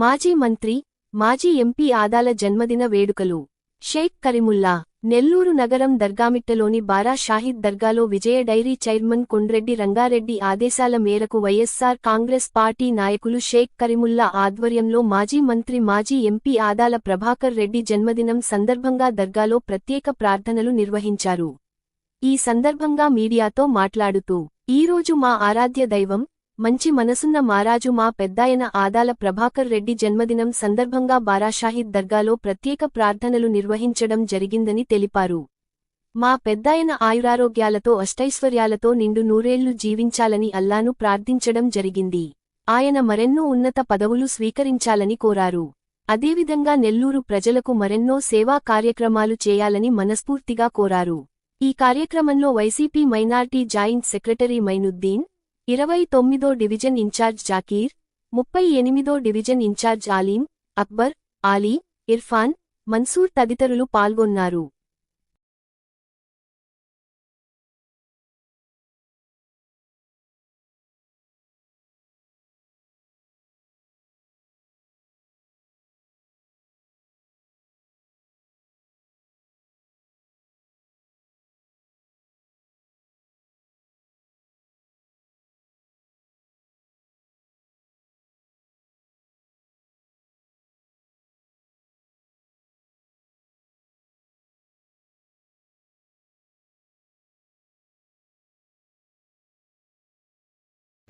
మాజీ మంత్రి మాజీ ఎంపీ ఆదాల జన్మదిన వేడుకలు. షేక్ కరిముల్లా నెల్లూరు నగరం దర్గామిట్టలోని బారా షాహిద్ దర్గాలో విజయ డైరీ చైర్మన్ కొండ్రెడ్డి రంగారెడ్డి ఆదేశాల మేరకు వైఎస్సార్ కాంగ్రెస్ పార్టీ నాయకులు షేక్ కరిముల్లా ఆధ్వర్యంలో మాజీ మంత్రి మాజీ ఎంపీ ఆదాల ప్రభాకర్ రెడ్డి జన్మదినం సందర్భంగా దర్గాలో ప్రత్యేక ప్రార్థనలు నిర్వహించారు. ఈ సందర్భంగా మీడియాతో మాట్లాడుతూ ఈరోజు మా ఆరాధ్య దైవం మంచి మనసున్న మారాజు మా పెద్దాయన ఆదాల ప్రభాకర్ రెడ్డి జన్మదినం సందర్భంగా బారాషాహిద్ దర్గాలో ప్రత్యేక ప్రార్థనలు నిర్వహించడం జరిగిందని తెలిపారు. మా పెద్దాయన ఆయురారోగ్యాలతో అష్టైశ్వర్యాలతో నిండు నూరేళ్ళు జీవించాలని అల్లాను ప్రార్థించడం జరిగింది. ఆయన మరెన్నో ఉన్నత పదవులు స్వీకరించాలని కోరారు. అదేవిధంగా నెల్లూరు ప్రజలకు మరెన్నో సేవా కార్యక్రమాలు చేయాలని మనస్ఫూర్తిగా కోరారు. ఈ కార్యక్రమంలో YCP minority joint secretary Mainuddin ఇరవై తొమ్మిదో డివిజన్ ఇన్ఛార్జ్ జాకీర్ ముప్పై ఎనిమిదో డివిజన్ ఇన్ఛార్జ్ ఆలీం అక్బర్ ఆలీ ఇర్ఫాన్ మన్సూర్ తదితరులు పాల్గొన్నారు.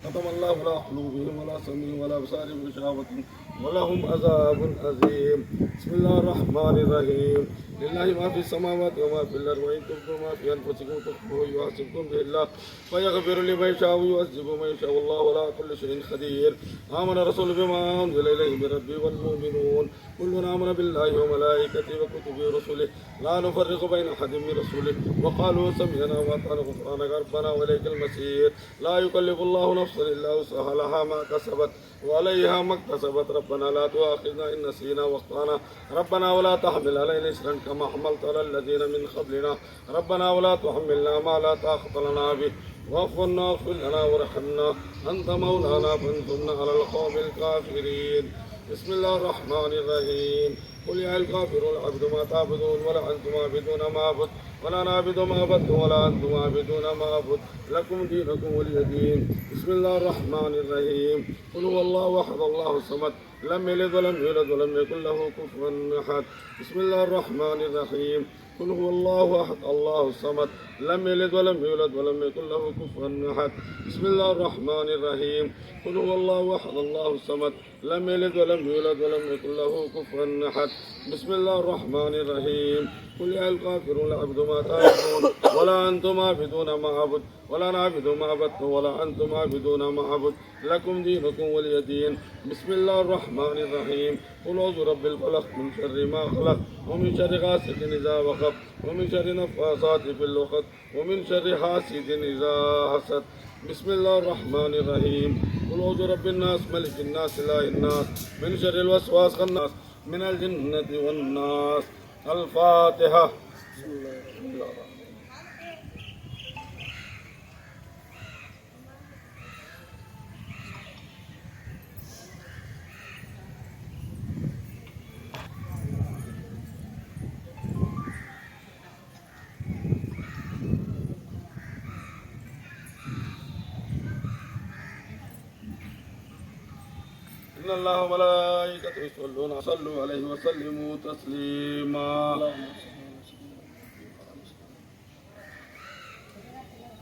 ختم الله على قلوبهم ولا سمعهم ولا أبصارهم غشاوة ولهم عذاب عظيم بسم الله الرحمن الرحيم. لله ما في السماوات وما في الأرض وإن تبدوا ما في أنفسكم تخفوه يحاسبكم به الله فيغفر لمن يشاء ويعذب من يشاء والله على كل شيء قدير. آمن الرسول بما أنزل إليه من ربه والمؤمنون. كلنا آمن بالله وملائكته وكتبه ورسله. لا نفرق بين أحد من رسوله وقالوا سمعنا وأطعنا غفرانك ربنا وإليك المسير لا يكلف الله نفسا إلا وسعها لها ما كسبت. وعليها ما اكتسبت ربنا. لا تؤاخذنا إن نسينا واخطأنا. ربنا ولا تحمل علينا إسرا كما حملت على الذين من قبلنا. ربنا ولا تحملنا ما لا طاقة لنا به. واعف عنا واغفر لنا وارحمنا. أنت مولانا فانصرنا على القوم الكافرين. بسم الله الرحمن الرحيم. قل يا الكافرون العبد ما تعبدون ولا أنتم عابدون ما أعبد ولا نعبد ما عبدتم ولا أنتم عابدون ما أعبد. لكم دينكم ولي بسم الله الرحمن الرحيم. قل هو الله أحد الله الصمد. لم يلد ولم يولد ولم يكن له كفوا أحد. بسم الله الرحمن الرحيم. قل هو الله أحد الله الصمد لم يلد ولم يولد ولم يكن له كفوا أحد. بسم الله الرحمن الرحيم. قل هو الله أحد الله الصمد لم يلد ولم يولد ولم يكن له كفوا أحد. بسم الله الرحمن الرحيم. قل يا الكافرون اعبدوا ما تعبدون ولا أنتم عابدون ما أعبد ولا نعبد ما عبدتم ولا أنتم عابدون ما أعبد. لكم دينكم ولي دين. بسم الله الرحمن الرحيم. قل أعوذ برب الفلق من شر ما خلق ومن شر غاسق إذا وقب. ومن شر نفاثات في الوقت ومن شر حاسد إذا حسد بسم الله الرحمن الرحيم. قل أعوذ برب الناس ملك الناس إله الناس من شر الوسواس الناس من الجنة والناس. الفاتحة. الله وملائكته يصلون صلوا عليه وسلموا تسليما.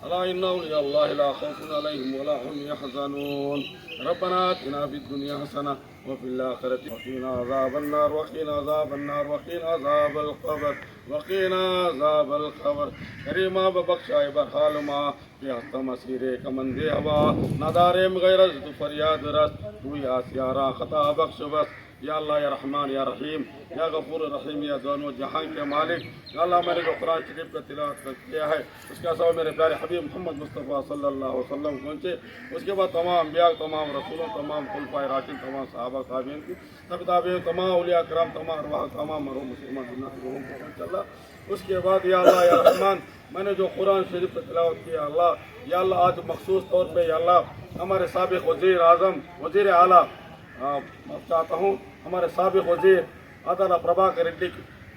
ألا إن أولياء الله لا خوف عليهم ولا هم يحزنون. ربنا آتنا في الدنيا حسنة وفي الآخرة وقنا عذاب النار وقنا عذاب النار وقنا عذاب القبر وقنا عذاب القبر. كريما ببخشا برحال ما في حق مسيرے کمن دے ہوا ندارے غیر تو فریاد رس تو یا خطا بخش بس یا اللہ یا رحمان یا رحیم یا غفور رحیم یا دونوں جہان کے مالک یا اللہ میں نے جو قرآن شریف کا تلاوت کیا ہے اس کا سب میرے پیارے حبیب محمد مصطفیٰ صلی اللہ علیہ وسلم پہنچے اس کے بعد تمام انبیاء تمام رسولوں تمام خلفۂ راشد تمام صحابہ تابعین کی سب تابعین تمام اولیاء کرام تمام ارواح تمام مرحوم مسلمان اللہ اس کے بعد یا اللہ، یا رحمان، میں نے جو قرآن شریف پر تلاوت کیا، اللہ، یا اللہ، آج مخصوص طور پہ، یا اللہ، ہمارے سابق وزیر اعظم، وزیر اعلیٰ ہاں، چاہتا ہوں، ہمارے سابق وزیر عدالہ پربھاکر ریڈی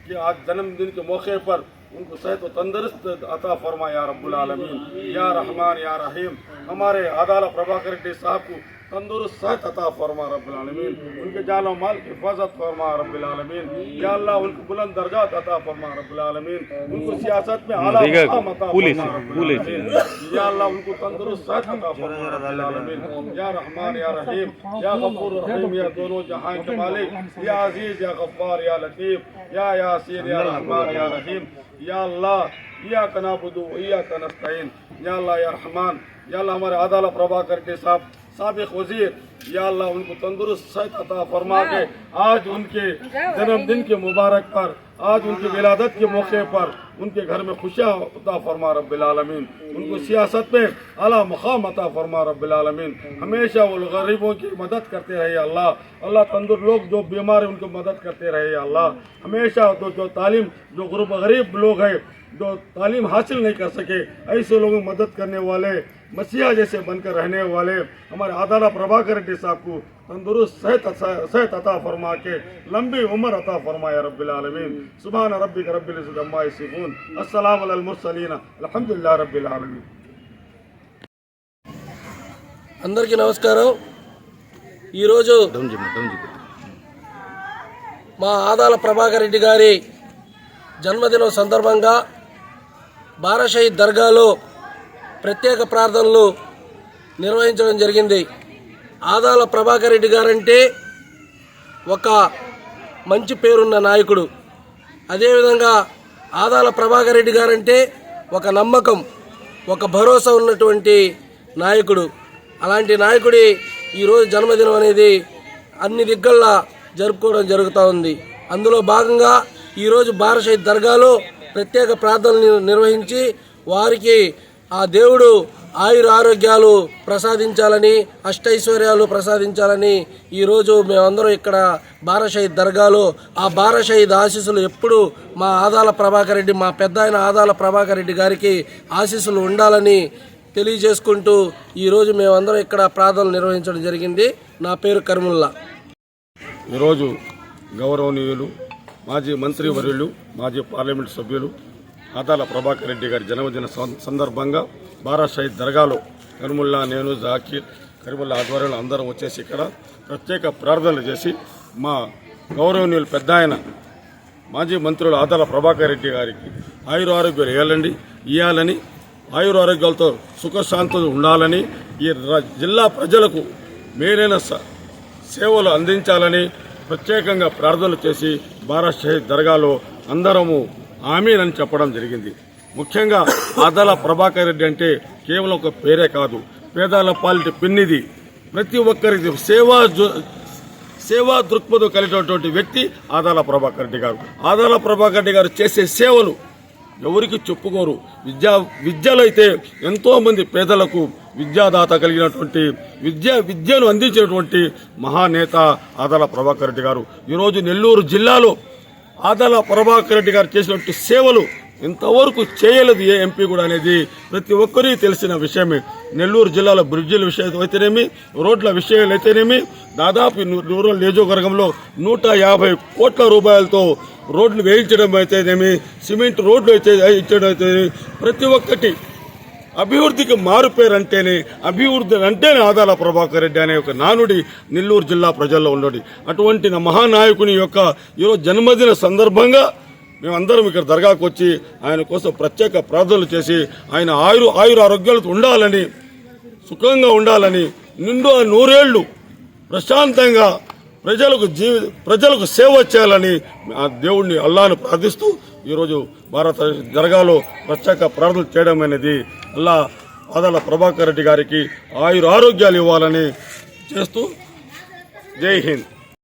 کہ آج جنم دن کے موقع پر ان کو صحت و تندرست عطا فرما یا رب العالمین، یا رحمان، یا رحیم، ہمارے عدالہ پربھاکر ریڈی صاحب کو تندرست صحت عطا فرما رب العالمین ان کے جان و مال کی حفاظت فرما رب العالمین۔ یا اللہ ان کو بلند درجات عطا فرما رب العالمین۔ ان کو سیاست میں اعلیٰ مقام عطا فرما رب العالمین۔ یا اللہ ان کو تندرست صحت عطا فرما رب العالمین۔ یا رحمان یا رحیم یا غفور رحیم یا دونوں جہان کے مالک۔ یا عزیز یا غفار یا لطیف۔ یا یاسین یا رحمان یا رحیم۔ یا اللہ یا کنابدو یا کنستعین یا اللہ یا رحمان۔ یا اللہ ہمارے عدالت پربا کر کے صاحب سابق وزیر یا اللہ ان کو تندرست صحت عطا فرما کے آج ان کے جنم دن کے مبارک پر آج ان کی ولادت کے موقع پر ان کے گھر میں خوشیاں عطا فرما رب العالمین۔ ان کو سیاست میں اعلیٰ مقام عطا فرما رب العالمین۔ ہمیشہ وہ غریبوں کی مدد کرتے رہے اللہ۔ اللہ تندر لوگ جو بیمار ہیں ان کو مدد کرتے رہے اللہ۔ ہمیشہ تو جو تعلیم جو غروب غریب لوگ ہیں جو تعلیم حاصل نہیں کر سکے ایسے لوگوں مدد کرنے والے मसीहा जैसे बनकर रहने वाले हमारे आदाला प्रभाकर रेड्डी साहब को तंदुरुस्त सेहत सेहत अता फरमा के लंबी उम्र अता फरमाया रब्बिल आलमीन सुबहान रब्बिक रब्बिल इज्जत अम्मा यसिफून अस्सलाम अलल मुरसलीन अल्हम्दुलिल्लाह रब्बिल आलमीन అందరికీ నమస్కారం ఈరోజు మా ఆదాల ప్రభాకర్ రెడ్డి గారి జన్మదినం సందర్భంగా బారాషహీద్ దర్గాలో ప్రత్యేక ప్రార్థనలు నిర్వహించడం జరిగింది. ఆదాల ప్రభాకర్ రెడ్డి గారంటే ఒక మంచి పేరున్న నాయకుడు. అదేవిధంగా ఆదాల ప్రభాకర్ రెడ్డి గారంటే ఒక నమ్మకం ఒక భరోసా ఉన్నటువంటి నాయకుడు. అలాంటి నాయకుడి ఈరోజు జన్మదినం అనేది అన్ని దిగ్గల్లా జరుపుకోవడం జరుగుతూ ఉంది. అందులో భాగంగా ఈరోజు బారషహీద్ దర్గాలో ప్రత్యేక ప్రార్థనలు నిర్వహించి వారికి ఆ దేవుడు ఆయుర ఆరోగ్యాలు ప్రసాదించాలని అష్టైశ్వర్యాలు ప్రసాదించాలని ఈరోజు మేమందరం ఇక్కడ బారషహీద్ దర్గాలో ఆ బారషహీద్ ఆశీస్సులు ఎప్పుడు మా ఆదాల ప్రభాకర్ రెడ్డి మా పెద్ద ఆయన ఆదాల ప్రభాకర్ రెడ్డి గారికి ఆశీస్సులు ఉండాలని తెలియజేసుకుంటూ ఈరోజు మేమందరం ఇక్కడ ప్రార్థనలు నిర్వహించడం జరిగింది. నా పేరు కర్ముల్లా. ఈరోజు గౌరవనీయులు మాజీ మంత్రివర్యులు మాజీ పార్లమెంట్ సభ్యులు ఆదాల ప్రభాకర్ రెడ్డి గారి జన్మదిన సందర్భంగా బారా షహీద్ దర్గాలో కరిముల్లా నేను జాకీర్ కరిముల్లా ఆధ్వర్యంలో అందరం వచ్చేసి ఇక్కడ ప్రత్యేక ప్రార్థనలు చేసి మా గౌరవనీయులు పెద్ద ఆయన మాజీ మంత్రులు ఆదాల ప్రభాకర్ రెడ్డి గారికి ఆయుర ఆరోగ్యాలు ఇవ్వాలండి ఇవ్వాలని ఆయుర ఆరోగ్యాలతో సుఖశాంతులు ఉండాలని ఈ జిల్లా ప్రజలకు మేలైన స- సేవలు అందించాలని ప్రత్యేకంగా ప్రార్థనలు చేసి బారా షహీద్ దర్గాలో అందరము హామీలని అని చెప్పడం జరిగింది. ముఖ్యంగా ఆదాల ప్రభాకర్ రెడ్డి అంటే కేవలం ఒక పేరే కాదు పేదాల పాలిటి పిన్నిది. ప్రతి ఒక్కరికి సేవా సేవా దృక్పథం కలిగినటువంటి వ్యక్తి ఆదాల ప్రభాకర్ రెడ్డి గారు. ఆదాల ప్రభాకర్ రెడ్డి గారు చేసే సేవలు ఎవరికి చెప్పుకోరు. విద్యా విద్యలో అయితే ఎంతోమంది పేదలకు విద్యాదాత కలిగినటువంటి విద్య విద్యను అందించినటువంటి మహానేత ఆదాల ప్రభాకర్ రెడ్డి గారు. ఈరోజు నెల్లూరు జిల్లాలో ఆదాల ప్రభాకర్ రెడ్డి గారు చేసినటువంటి సేవలు ఇంతవరకు చేయలేదు ఏ ఎంపీ కూడా అనేది ప్రతి ఒక్కరికి తెలిసిన విషయమే. నెల్లూరు జిల్లాలో బ్రిడ్జిల విషయం అయితేనేమి రోడ్ల విషయాలు అయితేనేమి దాదాపు రూరల్ నియోజకవర్గంలో నూట యాభై కోట్ల రూపాయలతో రోడ్లు వేయించడం అయితేనేమి సిమెంట్ రోడ్లు అయితే ఇచ్చడం అయితే ప్రతి ఒక్కటి అభివృద్ధికి మారుపేరు అంటేనే అభివృద్ధి అంటేనే ఆదాల ప్రభాకర్ రెడ్డి అనే ఒక నానుడి నెల్లూరు జిల్లా ప్రజల్లో ఉండడు అటువంటి మహానాయకుని యొక్క ఈరోజు జన్మదిన సందర్భంగా మేమందరం ఇక్కడ దర్గాకు వచ్చి ఆయన కోసం ప్రత్యేక ప్రార్థనలు చేసి ఆయన ఆయురు ఆయుర ఆరోగ్యాలతో ఉండాలని సుఖంగా ఉండాలని నిండు ఆ నూరేళ్ళు ప్రశాంతంగా ప్రజలకు జీవి ప్రజలకు సేవ చేయాలని ఆ దేవుణ్ణి అల్లాను ప్రార్థిస్తూ ఈరోజు భారత దర్గాలో ప్రత్యేక ప్రార్థన చేయడం అనేది అల్లా ఆదాల ప్రభాకర్ రెడ్డి గారికి ఆయుర ఆరోగ్యాలు ఇవ్వాలని చేస్తూ జై హింద్.